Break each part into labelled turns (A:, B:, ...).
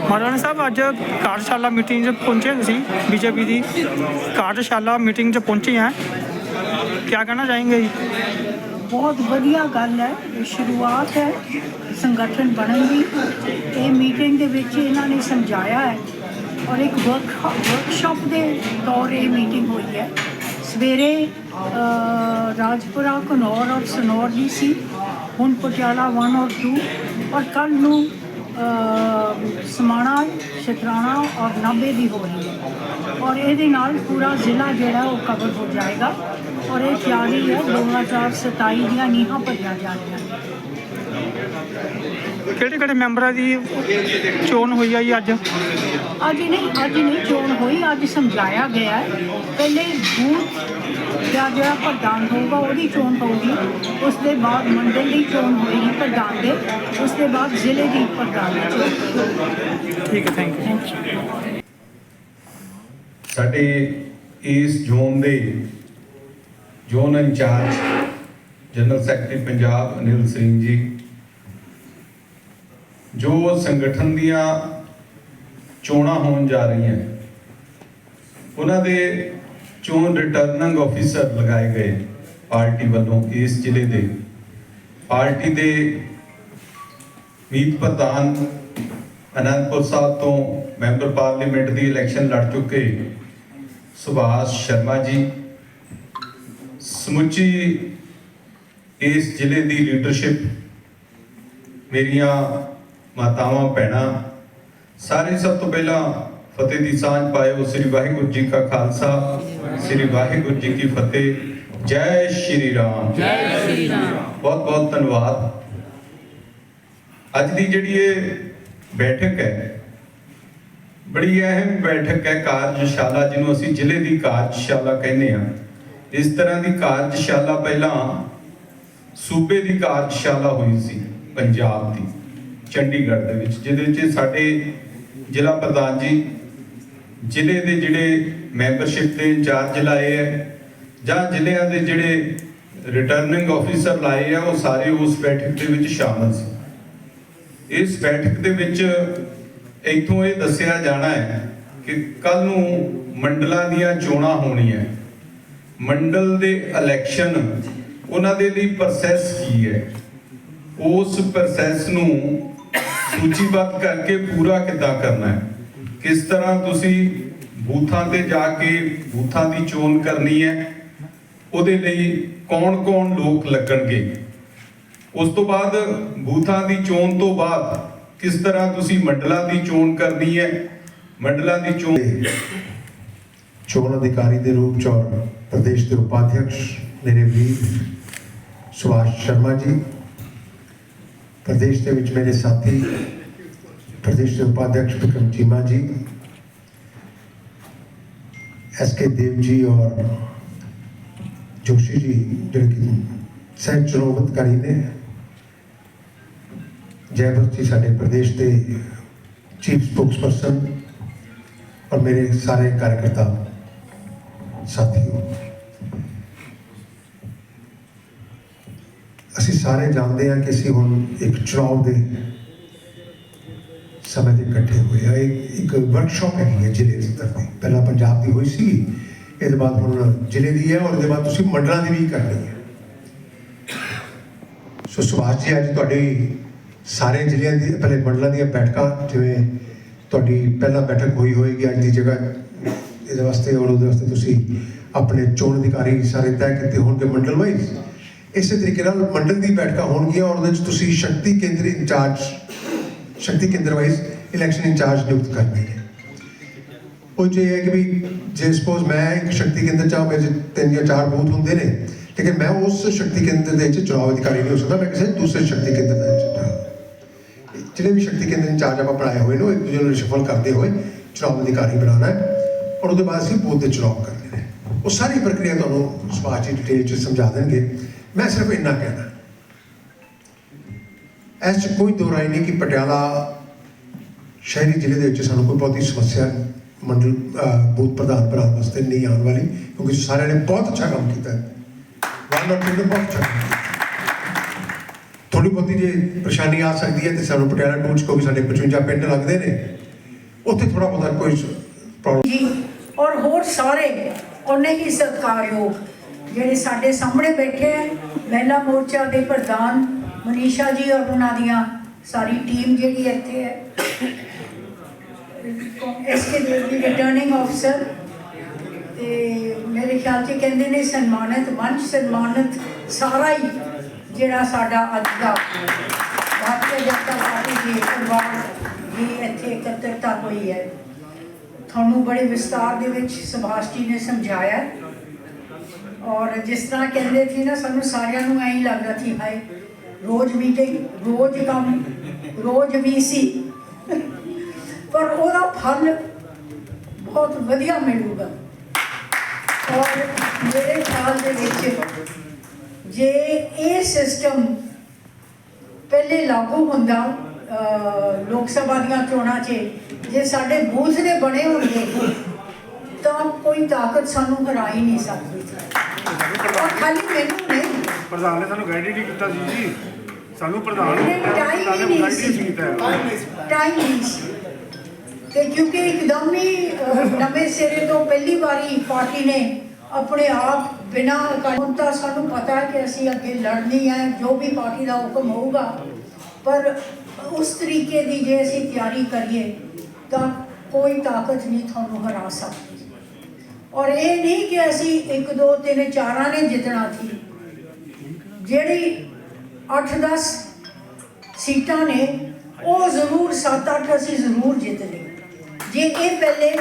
A: ਮਹਾਰਾਣਾ ਸਾਹਿਬ, ਅੱਜ ਕਾਰਜਸ਼ਾਲਾ ਮੀਟਿੰਗ 'ਚ ਪਹੁੰਚੇ ਤੁਸੀਂ ਬੀਜੇਪੀ ਦੀ ਕਾਰਜਸ਼ਾਲਾ ਮੀਟਿੰਗ 'ਚ ਪਹੁੰਚੇ ਹੈ। ਕੀ ਕਹਿਣਾ ਚਾहेंगे ਜੀ?
B: ਬਹੁਤ ਵਧੀਆ ਗੱਲ ਹੈ, ਇਹ ਸ਼ੁਰੂਆਤ ਹੈ, ਸੰਗਠਨ ਬਣਨ ਦੀ ਇਹ ਮੀਟਿੰਗ ਦੇ ਵਿੱਚ ਇਹਨਾਂ ਨੇ ਸਮਝਾਇਆ ਹੈ ਔਰ ਇੱਕ ਵਰਕ ਵਰਕਸ਼ਾਪ ਦੇ ਤੌਰ ਇਹ ਮੀਟਿੰਗ ਹੋਈ ਹੈ। ਸਵੇਰੇ ਰਾਜਪੁਰਾ ਘਨੌਰ ਔਰ ਸਨੌਰ ਦੀ ਸੀ, ਹੁਣ ਪਟਿਆਲਾ 1 ਔਰ 2 ਔਰ ਕੱਲ ਨੂੰ ਸਮਾਣਾ ਸ਼ਤਰਾਣਾ ਔਰ ਨਾਭੇ ਦੀ ਹੋ ਰਹੀ ਹੈ। ਔਰ ਇਹਦੇ ਨਾਲ ਪੂਰਾ ਜ਼ਿਲ੍ਹਾ ਜਿਹੜਾ ਉਹ ਕਵਰ ਹੋ ਜਾਏਗਾ। ਔਰ ਇਹ ਤਿਆਰੀ ਹੈ 2027 ਦੀਆਂ ਨੀਹਾਂ ਭਰੀਆਂ ਜਾਣੀਆਂ
A: ਕਿਹੜੇ ਕਿਹੜੇ ਮੈਂਬਰਾਂ ਦੀ ਚੋਣ ਹੋਈ ਆ ਜੀ ਅੱਜ?
B: ਅੱਜ ਨਹੀਂ ਅੱਜ ਨਹੀਂ ਚੋਣ ਹੋਈ ਅੱਜ ਸਮਝਾਇਆ ਗਿਆ ਹੈ। ਪਹਿਲੇ ਬੂਥ ਦਾ ਜਿਹੜਾ ਪ੍ਰਧਾਨ ਹੋਊਗਾ ਉਹਦੀ ਚੋਣ ਹੋਊਗੀ। ਉਸ ਦੇ ਬਾਅਦ ਮੰਡਲ ਦੀ ਚੋਣ ਹੋਏਗੀ ਪ੍ਰਧਾਨ ਦੇ। ਉਸ ਦੇ ਬਾਅਦ ਜ਼ਿਲ੍ਹੇ ਦੀ ਪ੍ਰਧਾਨ ਦੀ ਚੋਣ।
A: ਠੀਕ ਹੈ ਥੈਂਕ ਯੂ
B: ਥੈਂਕ ਯੂ
C: ਸਾਡੇ ਇਸ ਜ਼ੋਨ ਦੇ zone incharge general secretary Punjab Anil Singh ji ਜੋ ਸੰਗਠਨ ਦੀਆਂ ਚੋਣਾਂ ਹੋਣ ਜਾ ਰਹੀਆਂ ਉਹਨਾਂ ਦੇ ਚੋਣ ਰਿਟਰਨਿੰਗ ਆਫੀਸਰ ਲਗਾਏ ਗਏ ਪਾਰਟੀ ਵੱਲੋਂ ਇਸ ਜ਼ਿਲ੍ਹੇ ਦੇ। ਪਾਰਟੀ ਦੇ ਮੀਤ ਪ੍ਰਧਾਨ ਅਨੰਦਪੁਰ ਸਾਹਿਬ ਤੋਂ ਮੈਂਬਰ ਪਾਰਲੀਮੈਂਟ ਦੀ ਇਲੈਕਸ਼ਨ ਲੜ ਚੁੱਕੇ ਸੁਭਾਸ਼ ਸ਼ਰਮਾ ਜੀ। ਸਮੁੱਚੀ ਇਸ ਜ਼ਿਲ੍ਹੇ ਦੀ ਲੀਡਰਸ਼ਿਪ ਮੇਰੀਆਂ ਮਾਤਾਵਾਂ, ਭੈਣਾਂ, ਸਾਰੇ ਸਭ ਤੋਂ ਪਹਿਲਾਂ ਫਤਿਹ ਦੀ ਸਾਂਝ ਪਾਇਓ, ਸ੍ਰੀ ਵਾਹਿਗੁਰੂ ਜੀ ਕਾ ਖਾਲਸਾ। ਸ੍ਰੀ ਵਾਹਿਗੁਰੂ ਜੀ ਕੀ ਫਤਿਹ। ਜੈ ਸ਼੍ਰੀ ਰਾਮ। ਜੈ ਸ਼੍ਰੀ ਰਾਮ। ਬਹੁਤ ਬਹੁਤ ਧੰਨਵਾਦ। ਅੱਜ ਦੀ ਜਿਹੜੀ ਇਹ ਬੈਠਕ ਹੈ ਬੜੀ ਅਹਿਮ ਬੈਠਕ ਹੈ ਕਾਰਜਸ਼ਾਲਾ ਜਿਹਨੂੰ ਅਸੀਂ ਜ਼ਿਲ੍ਹੇ ਦੀ ਕਾਰਜਸ਼ਾਲਾ ਕਹਿੰਦੇ ਆ ਇਸ ਤਰ੍ਹਾਂ ਦੀ ਕਾਰਜਸ਼ਾਲਾ ਪਹਿਲਾਂ ਸੂਬੇ ਦੀ ਕਾਰਜਸ਼ਾਲਾ ਹੋਈ ਸੀ ਪੰਜਾਬ ਦੀ ਚੰਡੀਗੜ੍ਹ ਦੇ ਵਿੱਚ ਜਿਹਦੇ ਵਿੱਚ ਸਾਡੇ ਜ਼ਿਲ੍ਹਾ ਪ੍ਰਧਾਨ ਜੀ ਜ਼ਿਲ੍ਹੇ ਦੇ ਜਿਹੜੇ ਮੈਂਬਰਸ਼ਿਪ ਦੇ ਇੰਚਾਰਜ ਲਾਏ ਹੈ ਜਾਂ ਜ਼ਿਲ੍ਹਿਆਂ ਦੇ ਜਿਹੜੇ ਰਿਟਰਨਿੰਗ ਆਫੀਸਰ ਲਾਏ ਆ, ਉਹ ਸਾਰੇ ਉਸ ਬੈਠਕ ਦੇ ਵਿੱਚ ਸ਼ਾਮਲ ਸੀ। ਇਸ ਬੈਠਕ ਦੇ ਵਿੱਚ ਇੱਥੋਂ ਇਹ ਦੱਸਿਆ ਜਾਣਾ ਹੈ ਕਿ ਕੱਲ ਨੂੰ ਮੰਡਲਾਂ ਦੀਆਂ ਚੋਣਾਂ ਹੋਣੀਆਂ। ਮੰਡਲ ਦੇ ਇਲੈਕਸ਼ਨ ਉਹਨਾਂ ਦੇ ਲਈ ਪ੍ਰੋਸੈਸ ਕੀ ਹੈ? ਉਸ ਪ੍ਰੋਸੈਸ ਨੂੰ ਸੂਚੀਬੱਧ ਕਰਕੇ ਪੂਰਾ ਕਿੱਦਾਂ ਕਰਨਾ ਹੈ? ਕਿਸ ਤਰ੍ਹਾਂ ਤੁਸੀਂ ਬੂਥਾਂ ਤੇ ਜਾ ਕੇ ਬੂਥਾਂ ਦੀ ਚੋਣ ਕਰਨੀ ਹੈ? ਉਹਦੇ ਲਈ ਕੌਣ-ਕੌਣ ਲੋਕ ਲੱਗਣਗੇ? ਉਸ ਤੋਂ ਬਾਅਦ ਬੂਥਾਂ ਦੀ ਚੋਣ ਤੋਂ ਬਾਅਦ ਕਿਸ ਤਰ੍ਹਾਂ ਤੁਸੀਂ ਮੰਡਲਾਂ ਦੀ ਚੋਣ ਕਰਨੀ ਹੈ? ਮੰਡਲਾਂ ਦੀ ਚੋਣ
D: ਚੋਣ ਅਧਿਕਾਰੀ ਦੇ ਰੂਪ ਚ ਔਰ ਪ੍ਰਦੇਸ਼ ਦੇ ਉਪਾਧਿਅਕਸ਼ ਮੇਰੇ ਵੀਰ ਸੁਭਾਸ਼ ਸ਼ਰਮਾ ਜੀ, ਪ੍ਰਦੇਸ਼ ਦੇ ਵਿੱਚ ਮੇਰੇ ਸਾਥੀ ਪ੍ਰਦੇਸ਼ ਦੇ ਉਪਾਧਿਅਕਸ਼ Vikram Cheema G S K Dev ji ਔਰ ਜੋਸ਼ੀ ਜੀ ਜਿਹੜੇ ਕਿ ਸਹਿ ਚੁਣਾਵ ਅਧਿਕਾਰੀ ਨੇ ਜੈ ਜੀ ਸਾਡੇ ਪ੍ਰਦੇਸ਼ ਦੇ ਚੀਫ ਸਪੋਕਸਪਰਸਨ ਔਰ ਮੇਰੇ ਸਾਰੇ कार्यकर्ता ਸਾਥੀਓ ਅਸੀਂ ਸਾਰੇ ਜਾਣਦੇ ਹਾਂ ਕਿ ਅਸੀਂ ਹੁਣ ਇੱਕ ਚੁਣਾਵ ਦੇ ਸਮੇਂ ਦੇ ਇਕੱਠੇ ਹੋਏ ਆ। ਇੱਕ ਇੱਕ ਵਰਕਸ਼ਾਪ ਹੈਗੀ ਹੈ ਜ਼ਿਲ੍ਹੇ ਦੀ ਤਰਫ। ਪਹਿਲਾਂ ਪੰਜਾਬ ਦੀ ਹੋਈ ਸੀ ਇਹਦੇ ਬਾਅਦ ਹੁਣ ਜ਼ਿਲ੍ਹੇ ਦੀ ਹੈ ਔਰ ਇਹਦੇ ਬਾਅਦ ਤੁਸੀਂ ਮੰਡਲਾਂ ਦੀ ਵੀ ਕਰਨੀ ਹੈ। ਸੋ ਸੁਭਾਸ਼ ਜੀ, ਅੱਜ ਤੁਹਾਡੀ ਸਾਰੇ ਜ਼ਿਲ੍ਹਿਆਂ ਦੀ, ਪਹਿਲੇ ਮੰਡਲਾਂ ਦੀਆਂ ਬੈਠਕਾਂ, ਜਿਵੇਂ ਤੁਹਾਡੀ ਪਹਿਲਾਂ ਬੈਠਕ ਹੋਈ ਹੋਏਗੀ ਅੱਜ ਦੀ ਜਗ੍ਹਾ, ਇਹਦੇ ਵਾਸਤੇ ਔਰ ਉਹਦੇ ਵਾਸਤੇ ਤੁਸੀਂ ਆਪਣੇ ਚੋਣ ਅਧਿਕਾਰੀ ਸਾਰੇ ਤੈਅ ਕੀਤੇ ਹੋਣਗੇ ਮੰਡਲ ਵਾਈਜ਼। ਇਸੇ ਤਰੀਕੇ ਨਾਲ ਮੰਡਲ ਦੀ ਬੈਠਕਾਂ ਹੋਣਗੀਆਂ, ਔਰ ਉਹਦੇ ਵਿੱਚ ਤੁਸੀਂ ਸ਼ਕਤੀ ਕੇਂਦਰੀ ਇੰਚਾਰਜ ਸ਼ਕਤੀ ਕੇਂਦਰ ਵਾਈਜ਼ ਇਲੈਕਸ਼ਨ ਇੰਚਾਰਜ ਨਿਯੁਕਤ ਕਰਨੇ ਨੇ ਉਹ ਜੇ ਹੈ ਕਿ ਵੀ ਜੇ ਸਪੋਜ਼ ਮੈਂ ਇੱਕ ਸ਼ਕਤੀ ਕੇਂਦਰ ਚਾਹਾਂ ਮੇਰੇ ਤਿੰਨ ਜਾਂ ਚਾਰ ਬੂਥ ਹੁੰਦੇ ਨੇ ਲੇਕਿਨ ਮੈਂ ਉਸ ਸ਼ਕਤੀ ਕੇਂਦਰ ਦੇ ਵਿੱਚ ਚੁਣਾਵ ਅਧਿਕਾਰੀ ਨਹੀਂ ਹੋ ਸਕਦਾ, ਮੈਂ ਕਿਸੇ ਦੂਸਰੇ ਸ਼ਕਤੀ ਕੇਂਦਰ ਦੇ ਵਿੱਚ ਜਿਹੜੇ ਵੀ ਸ਼ਕਤੀ ਕੇਂਦਰ ਇੰਚਾਰਜ ਆਪਾਂ ਬਣਾਏ ਹੋਏ ਨੇ, ਉਹ ਇੱਕ ਦੂਜੇ ਨੂੰ ਰਿਸ਼ਫਲ ਕਰਦੇ ਹੋਏ ਚੁਣਾਵ ਅਧਿਕਾਰੀ ਬਣਾਉਣਾ ਹੈ ਔਰ ਉਹਦੇ ਬਾਅਦ ਅਸੀਂ ਬੂਥ ਦੇ ਚੁਣਾਵ ਕਰਨੇ ਨੇ ਉਹ ਸਾਰੀ ਪ੍ਰਕਿਰਿਆ ਤੁਹਾਨੂੰ ਸਮਾਜ ਦੀ ਡਿਟੇਲ ਚ ਸਮਝਾ ਦੇਣਗੇ। ਮੈਂ ਸਿਰਫ ਇੰਨਾ ਕਹਿਣਾ। ਇਸ 'ਚ ਕੋਈ ਦੋ ਨਹੀਂ ਕਿ ਪਟਿਆਲਾ ਸ਼ਹਿਰੀ ਜ਼ਿਲ੍ਹੇ ਦੇ ਵਿੱਚ ਸਾਨੂੰ ਕੋਈ ਬਹੁਤੀ ਸਮੱਸਿਆ ਮੰਡਲ ਬੂਥ ਪ੍ਰਧਾਨ ਬਣਾਉਣ ਵਾਸਤੇ ਨਹੀਂ ਆਉਣ ਵਾਲੀ, ਕਿਉਂਕਿ ਸਾਰਿਆਂ ਨੇ ਬਹੁਤ ਅੱਛਾ ਕੰਮ ਕੀਤਾ। ਹੈ ਵਨ ਔਰ ਬਹੁਤ ਅੱਛਾ ਥੋੜੀ ਬਹੁਤੀ ਜੇ ਪਰੇਸ਼ਾਨੀ ਆ ਸਕਦੀ ਹੈ ਤੇ ਸਾਨੂੰ ਪਟਿਆਲਾ ਟੂਲ 'ਚ ਕਿਉਂਕਿ ਸਾਡੇ 55 ਪਿੰਡ ਲੱਗਦੇ ਨੇ, ਉੱਥੇ ਥੋੜਾ ਬਹੁਤਾ ਕੋਈ ਪ੍ਰੋਬਲਮ
B: ਜੀ, ਔਰ ਹੋਰ ਸਾਰੇ ਉਹਨੇ ਹੀ ਸਤਿਕਾਰਯੋਗ ਜਿਹੜੇ ਸਾਡੇ ਸਾਹਮਣੇ ਬੈਠੇ ਹੈ, ਮਹਿਲਾ ਮੋਰਚਾ ਦੇ ਪ੍ਰਧਾਨ ਮਨੀਸ਼ਾ ਜੀ ਔਰ ਉਹਨਾਂ ਦੀਆਂ ਸਾਰੀ ਟੀਮ ਜਿਹੜੀ ਇੱਥੇ ਹੈ ਐਸਕੇ ਦੀ ਰਿਟਰਨਿੰਗ ਅਫਸਰ ਤੇ ਮੇਰੇ ਖਿਆਲ 'ਚ ਕਹਿੰਦੇ ਨੇ ਸਨਮਾਨਿਤ, ਵੰਸ਼ ਸਨਮਾਨਿਤ ਸਾਰਾ ਹੀ ਜਿਹੜਾ ਸਾਡਾ ਅੱਜ ਦਾ ਭਾਰਤੀ ਜਨਤਾ ਪਾਰਟੀ ਦੇ ਪਰਿਵਾਰ ਦੀ ਇੱਥੇ ਇਕੱਤਰਤਾ ਹੋਈ ਹੈ। ਤੁਹਾਨੂੰ ਬੜੇ ਵਿਸਤਾਰ ਦੇ ਵਿੱਚ ਸੁਭਾਸ਼ ਜੀ ਨੇ ਸਮਝਾਇਆ ਔਰ ਜਿਸ ਤਰ੍ਹਾਂ ਕਹਿੰਦੇ ਸੀ ਨਾ, ਸਾਨੂੰ ਸਾਰਿਆਂ ਨੂੰ ਐਂ ਹੀ ਲੱਗਦਾ ਸੀ, ਹਾਏ ਰੋਜ਼ ਮੀਟਿੰਗ ਰੋਜ਼ ਕੰਮ, ਰੋਜ਼ ਵੀਸੀ ਪਰ ਉਹਦਾ ਫਲ ਬਹੁਤ ਵਧੀਆ ਮਿਲੂਗਾ। ਔਰ ਮੇਰੇ ਖਿਆਲ ਦੇ ਵਿੱਚ ਜੇ ਇਹ ਸਿਸਟਮ ਪਹਿਲੇ ਲਾਗੂ ਹੁੰਦਾ ਲੋਕ ਸਭਾ ਦੀਆਂ ਚੋਣਾਂ 'ਚ, ਜੇ ਸਾਡੇ ਬੂਥ ਦੇ ਬਣੇ ਹੁੰਦੇ, ਤਾਂ ਕੋਈ ਤਾਕਤ ਸਾਨੂੰ ਹਰਾ ਹੀ ਨਹੀਂ ਸਕਦੀ। ਔਰ ਖਾਲੀ ਮੈਨੂੰ ਨਹੀਂ
E: ਪ੍ਰਧਾਨ ਨੇ ਸਾਨੂੰ ਗਾਈਡ ਹੀ ਨਹੀਂ ਕੀਤਾ ਸੀ ਜੀ। ਸਾਨੂੰ ਪ੍ਰਧਾਨ
B: ਨਹੀਂ, time ਹੀ
E: ਪ੍ਰਧਾਨ ਨੇ
B: ਨਹੀਂ ਸੀ।
E: ਨਹੀਂ ਕੀਤਾ
B: ਟਾਈਮ ਨਹੀਂ ਸੀ। ਤੇ ਕਿਉਂਕਿ ਇੱਕਦਮ ਹੀ ਅਹ, ਨਵੇਂ ਸਿਰੇ ਤੋਂ ਪਹਿਲੀ ਵਾਰੀ ਪਾਰਟੀ ਨੇ ਆਪਣੇ ਆਪ ਬਿਨਾਂ ਕਾਨੂੰਨ ਤਾਂ ਸਾਨੂੰ ਪਤਾ ਹੈ ਕਿ ਅਸੀਂ ਅੱਗੇ ਲੜਨੀ ਹੈ ਜੋ ਵੀ ਪਾਰਟੀ ਦਾ ਹੁਕਮ ਹੋਊਗਾ। ਪਰ ਉਸ ਤਰੀਕੇ ਦੀ ਜੇ ਅਸੀਂ ਤਿਆਰੀ ਕਰੀਏ ਤਾਂ ਕੋਈ ਤਾਕਤ ਨਹੀਂ ਤੁਹਾਨੂੰ ਹਰਾ ਸਕਦੀ। ਔਰ ਇਹ ਨਹੀਂ ਕਿ ਅਸੀਂ 1 2 3 4 ਨੇ ਜਿੱਤਣਾ ਸੀ। ਜਿਹੜੀ 8-10 ਸੀਟਾਂ ਨੇ, ਉਹ ਜ਼ਰੂਰ 7-8 ਅਸੀਂ ਜ਼ਰੂਰ ਜਿੱਤਦੇ ਜੇ ਇਹ ਪਹਿਲੇ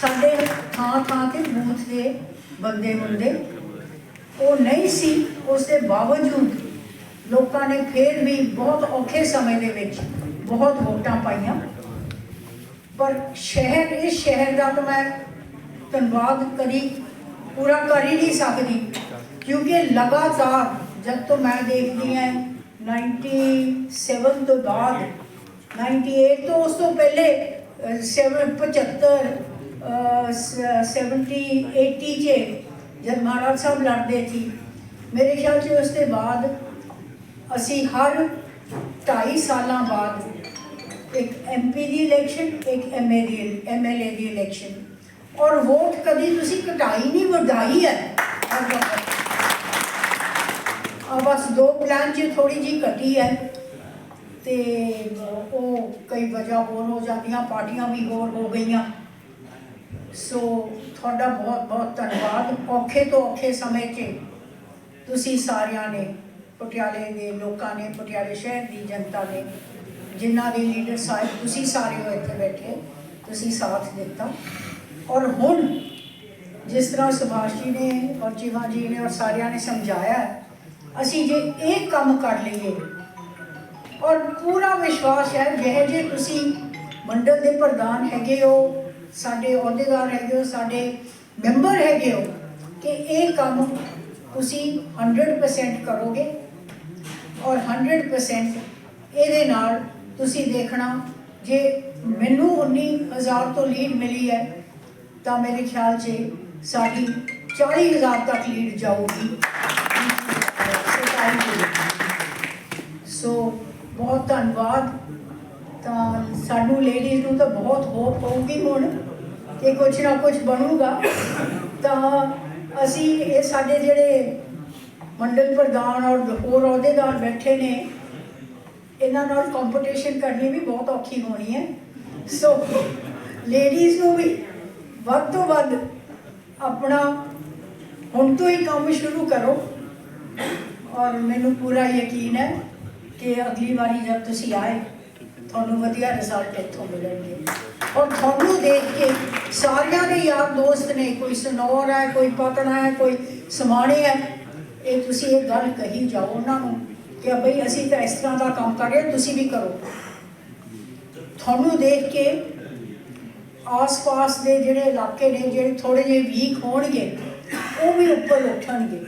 B: ਸਾਡੇ ਥਾਂ ਥਾਂ ਤੇ ਬੂਥ ਦੇ ਬੰਦੇ ਹੁੰਦੇ, ਉਹ ਨਹੀਂ ਸੀ, ਉਸ ਦੇ ਬਾਵਜੂਦ ਲੋਕਾਂ ਨੇ ਫੇਰ ਵੀ ਬਹੁਤ ਔਖੇ ਸਮੇਂ ਦੇ ਵਿੱਚ ਬਹੁਤ ਵੋਟਾਂ ਪਾਈਆਂ। ਪਰ ਸ਼ਹਿਰ, ਇਸ ਸ਼ਹਿਰ ਦਾ ਤਾਂ ਮੈਂ ਧੰਨਵਾਦ ਕਰੀ ਪੂਰਾ ਕਰ ਹੀ ਨਹੀਂ ਸਕਦੀ, ਕਿਉਂਕਿ ਲਗਾਤਾਰ ਜਦ ਤੋਂ ਮੈਂ ਦੇਖਦੀ ਹਾਂ 97 ਤੋਂ ਬਾਅਦ 98 ਤੋਂ ਉਸ ਤੋਂ ਪਹਿਲੇ ਅਹ, seven- 75 ਅਹ, 70 80 ਚ ਜਦ ਮਹਾਰਾਜ ਸਾਹਿਬ ਲੜਦੇ ਸੀ ਮੇਰੇ ਖਿਆਲ ਚ ਉਸ ਦੇ ਬਾਅਦ ਅਸੀਂ ਹਰ 2.5 ਸਾਲਾਂ ਬਾਅਦ ਇੱਕ ਐਮਪੀ ਦੀ ਇਲੈਕਸ਼ਨ ਇੱਕ ਐਮਏ ਦੀ ਐਮਐਲਏ ਦੀ ਇਲੈਕਸ਼ਨ ਔਰ ਵੋਟ ਕਦੀ ਤੁਸੀਂ ਘਟਾਈ ਨਹੀਂ ਵਧਾਈ ਹੈ। ਆ ਬਸ ਦੋ ਪਲਾਨ 'ਚ ਥੋੜੀ ਜੀ ਘਟੀ ਹੈ ਤੇ ਉਹ ਕਈ ਵਜ੍ਹਾ ਹੋਰ ਹੋ ਜਾਂਦੀਆਂ, ਪਾਰਟੀਆਂ ਵੀ ਹੋਰ ਹੋ ਗਈਆਂ। ਸੋ ਤੁਹਾਡਾ ਬਹੁਤ ਬਹੁਤ ਧੰਨਵਾਦ। ਔਖੇ ਤੋਂ ਔਖੇ ਸਮੇਂ 'ਚ ਤੁਸੀਂ ਸਾਰਿਆਂ ਨੇ, ਪਟਿਆਲੇ ਦੇ ਲੋਕਾਂ ਨੇ, ਪਟਿਆਲੇ ਸ਼ਹਿਰ ਦੀ ਜਨਤਾ ਨੇ, ਜਿਨ੍ਹਾਂ ਦੇ ਲੀਡਰ ਸਾਹਿਬ, ਤੁਸੀਂ ਸਾਰੇ ਹੋ ਇੱਥੇ ਬੈਠੇ, ਤੁਸੀਂ ਸਾਥ ਦਿੱਤਾ। ਔਰ ਹੁਣ ਜਿਸ ਤਰ੍ਹਾਂ ਸੁਭਾਸ਼ ਜੀ ਨੇ ਔਰ ਚੀਮਾ ਜੀ ਨੇ ਔਰ ਸਾਰਿਆਂ ਨੇ ਸਮਝਾਇਆ ਅਸੀਂ ਜੇ ਇਹ ਕੰਮ ਕਰ ਲਈਏ। ਔਰ ਪੂਰਾ ਵਿਸ਼ਵਾਸ ਹੈ, ਜਿਹੇ ਜੇ ਤੁਸੀਂ ਮੰਡਲ ਦੇ ਪ੍ਰਧਾਨ ਹੈਗੇ ਹੋ, ਸਾਡੇ ਅਹੁਦੇਦਾਰ ਹੈਗੇ ਹੋ, ਸਾਡੇ ਮੈਂਬਰ ਹੈਗੇ ਹੋ, ਕਿ ਇਹ ਕੰਮ ਤੁਸੀਂ 100% ਕਰੋਗੇ ਔਰ 100% ਇਹਦੇ ਨਾਲ ਤੁਸੀਂ ਦੇਖਣਾ, ਜੇ ਮੈਨੂੰ 19000 ਤੋਂ ਲੀਡ ਮਿਲੀ ਹੈ, ਤਾਂ ਮੇਰੇ ਖਿਆਲ 'ਚ ਸਾਡੀ 40000 ਤੱਕ ਲੀਡ ਜਾਊਗੀ। ਸਰਕਾਰੀ ਦੇ ਸੋ ਬਹੁਤ ਧੰਨਵਾਦ। ਤਾਂ ਸਾਨੂੰ ਲੇਡੀਜ਼ ਨੂੰ ਤਾਂ ਬਹੁਤ ਹੋਪ ਹੋਊਗੀ ਹੁਣ ਕਿ ਕੁਝ ਨਾ ਕੁਝ ਬਣੂਗਾ। ਤਾਂ ਅਸੀਂ ਇਹ ਸਾਡੇ ਜਿਹੜੇ ਮੰਡਲ ਪ੍ਰਧਾਨ ਔਰ ਹੋਰ ਅਹੁਦੇਦਾਰ ਬੈਠੇ ਨੇ, ਇਹਨਾਂ ਨਾਲ ਕੰਪੀਟੀਸ਼ਨ ਕਰਨੀ ਵੀ ਬਹੁਤ ਔਖੀ ਹੋਣੀ ਹੈ। ਸੋ ਲੇਡੀਜ਼ ਨੂੰ ਵੀ ਵੱਧ ਤੋਂ ਵੱਧ ਆਪਣਾ ਹੁਣ ਤੋਂ ਹੀ ਕੰਮ ਸ਼ੁਰੂ ਕਰੋ। ਔਰ ਮੈਨੂੰ ਪੂਰਾ ਯਕੀਨ ਹੈ ਕਿ ਅਗਲੀ ਵਾਰੀ ਜਦ ਤੁਸੀਂ ਆਏ, ਤੁਹਾਨੂੰ ਵਧੀਆ ਰਿਜ਼ਲਟ ਇੱਥੋਂ ਮਿਲਣਗੇ। ਔਰ ਤੁਹਾਨੂੰ ਦੇਖ ਕੇ ਸਾਰਿਆਂ ਦੇ ਯਾਰ ਦੋਸਤ ਨੇ, ਕੋਈ ਸਨੌਰ ਹੈ, ਕੋਈ ਪਤਣਾ ਹੈ, ਕੋਈ ਸਮਾਣੇ ਹੈ, ਇਹ ਤੁਸੀਂ ਇਹ ਗੱਲ ਕਹੀ ਜਾਓ ਉਹਨਾਂ ਨੂੰ ਕਿ ਬਈ ਅਸੀਂ ਤਾਂ ਇਸ ਤਰ੍ਹਾਂ ਦਾ ਕੰਮ ਕਰ ਰਹੇ ਤੁਸੀਂ ਵੀ ਕਰੋ। ਤੁਹਾਨੂੰ ਦੇਖ ਕੇ ਆਸ-ਪਾਸ ਦੇ ਜਿਹੜੇ ਇਲਾਕੇ ਨੇ, ਜਿਹੜੇ ਥੋੜੇ ਜਿਹੇ ਵੀਕ ਹੋਣਗੇ, ਉਹ ਵੀ ਉੱਪਰ ਉੱਠਣਗੇ।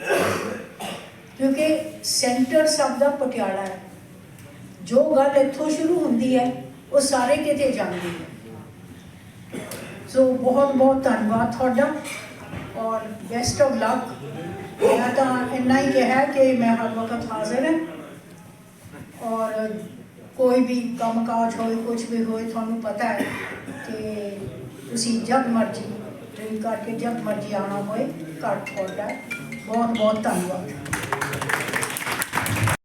B: ਕਿਉਂਕਿ ਸੈਂਟਰ ਸਭ ਦਾ ਪਟਿਆਲਾ ਹੈ। ਜੋ ਗੱਲ ਇੱਥੋਂ ਸ਼ੁਰੂ ਹੁੰਦੀ ਹੈ, ਉਹ ਸਾਰੇ ਕਿਤੇ ਜਾਂਦੀ ਹੈ। ਸੋ ਬਹੁਤ ਬਹੁਤ ਧੰਨਵਾਦ ਤੁਹਾਡਾ ਔਰ ਬੈਸਟ ਆਫ ਲੱਕ ਮੈਂ ਤਾਂ ਇੰਨਾ ਹੀ ਕਿਹਾ ਕਿ ਮੈਂ ਹਰ ਵਕਤ ਹਾਜ਼ਰ ਹਾਂ। ਔਰ ਕੋਈ ਵੀ ਕੰਮਕਾਜ ਹੋਏ ਕੁਝ ਵੀ ਹੋਏ, ਤੁਹਾਨੂੰ ਪਤਾ ਹੈ ਕਿ ਤੁਸੀਂ ਜਦ ਮਰਜ਼ੀ ਡਰਿੰਕ ਕਰਕੇ, ਜਦ ਮਰਜ਼ੀ ਆਉਣਾ ਹੋਏ, ਘਰ ਤੁਹਾਡਾ। ਬਹੁਤ ਬਹੁਤ ਧੰਨਵਾਦ।